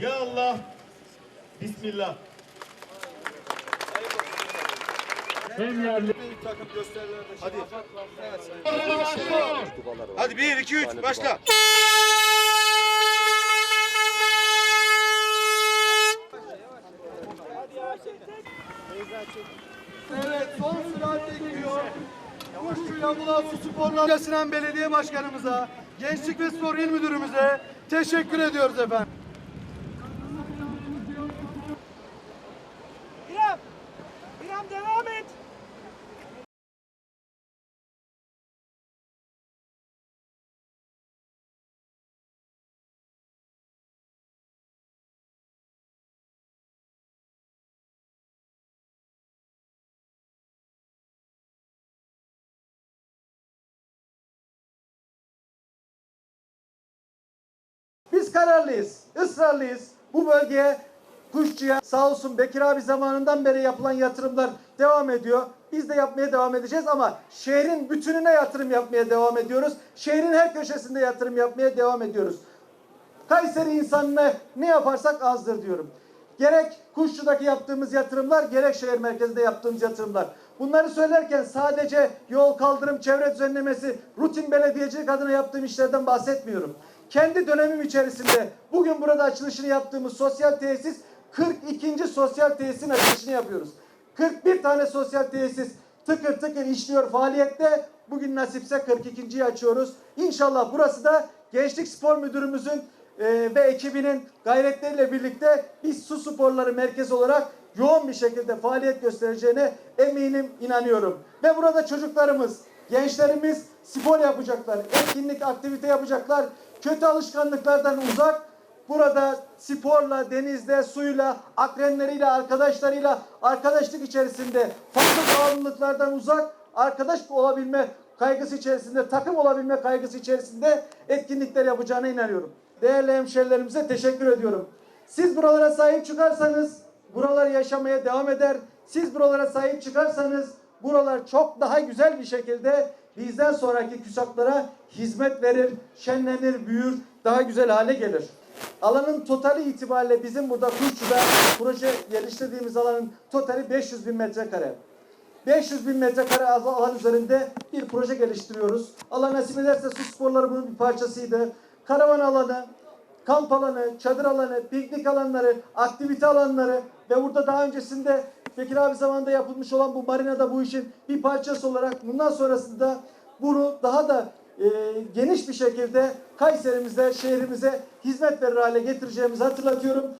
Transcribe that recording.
Ya Allah. Bismillah. Hem yerli Hadi. Hadi 1 2 3 başla. Evet son süratle gidiyor. Kuşçu Yamulan Su Sporlar Sinan Belediye Başkanımıza, Gençlik ve Spor İl Müdürümüze teşekkür ediyoruz efendim. Kararlıyız, ısrarlıyız. Bu bölgeye Kuşçu'ya sağ olsun Bekir abi zamanından beri yapılan yatırımlar devam ediyor. Biz de yapmaya devam edeceğiz ama şehrin bütününe yatırım yapmaya devam ediyoruz. Şehrin her köşesinde yatırım yapmaya devam ediyoruz. Kayseri insanına ne yaparsak azdır diyorum. Gerek Kuşçu'daki yaptığımız yatırımlar, gerek şehir merkezinde yaptığımız yatırımlar. Bunları söylerken sadece yol, kaldırım, çevre düzenlemesi, rutin belediyecilik adına yaptığım işlerden bahsetmiyorum. Kendi dönemim içerisinde bugün burada açılışını yaptığımız sosyal tesis 42. sosyal tesisin açılışını yapıyoruz. 41 tane sosyal tesis tıkır tıkır işliyor faaliyette. Bugün nasipse 42.yi açıyoruz. İnşallah burası da Gençlik Spor Müdürümüzün e, ve ekibinin gayretleriyle birlikte biz su sporları merkezi olarak yoğun bir şekilde faaliyet göstereceğine eminim, inanıyorum. Ve burada çocuklarımız, gençlerimiz spor yapacaklar, etkinlik, aktivite yapacaklar. Kötü alışkanlıklardan uzak, burada sporla, denizde, suyla, akrenleriyle, arkadaşlarıyla, arkadaşlık içerisinde farklı bağımlılıklardan uzak, arkadaş olabilme kaygısı içerisinde, takım olabilme kaygısı içerisinde etkinlikler yapacağına inanıyorum. Değerli hemşerilerimize teşekkür ediyorum. Siz buralara sahip çıkarsanız buralar yaşamaya devam eder. Siz buralara sahip çıkarsanız buralar çok daha güzel bir şekilde bizden sonraki kuşaklara hizmet verir, şenlenir, büyür, daha güzel hale gelir. Alanın totali itibariyle bizim burada Kuşçu'da proje geliştirdiğimiz alanın totali 500 bin metrekare. 500 bin metrekare alan üzerinde bir proje geliştiriyoruz. Allah nasip ederse su sporları bunun bir parçasıydı. Karavan alanı, kamp alanı, çadır alanı, piknik alanları, aktivite alanları ve burada daha öncesinde Bekir abi zamanında yapılmış olan bu marinada bu işin bir parçası olarak bundan sonrasında bunu daha da e, geniş bir şekilde Kayserimize, şehrimize hizmet verir hale getireceğimizi hatırlatıyorum.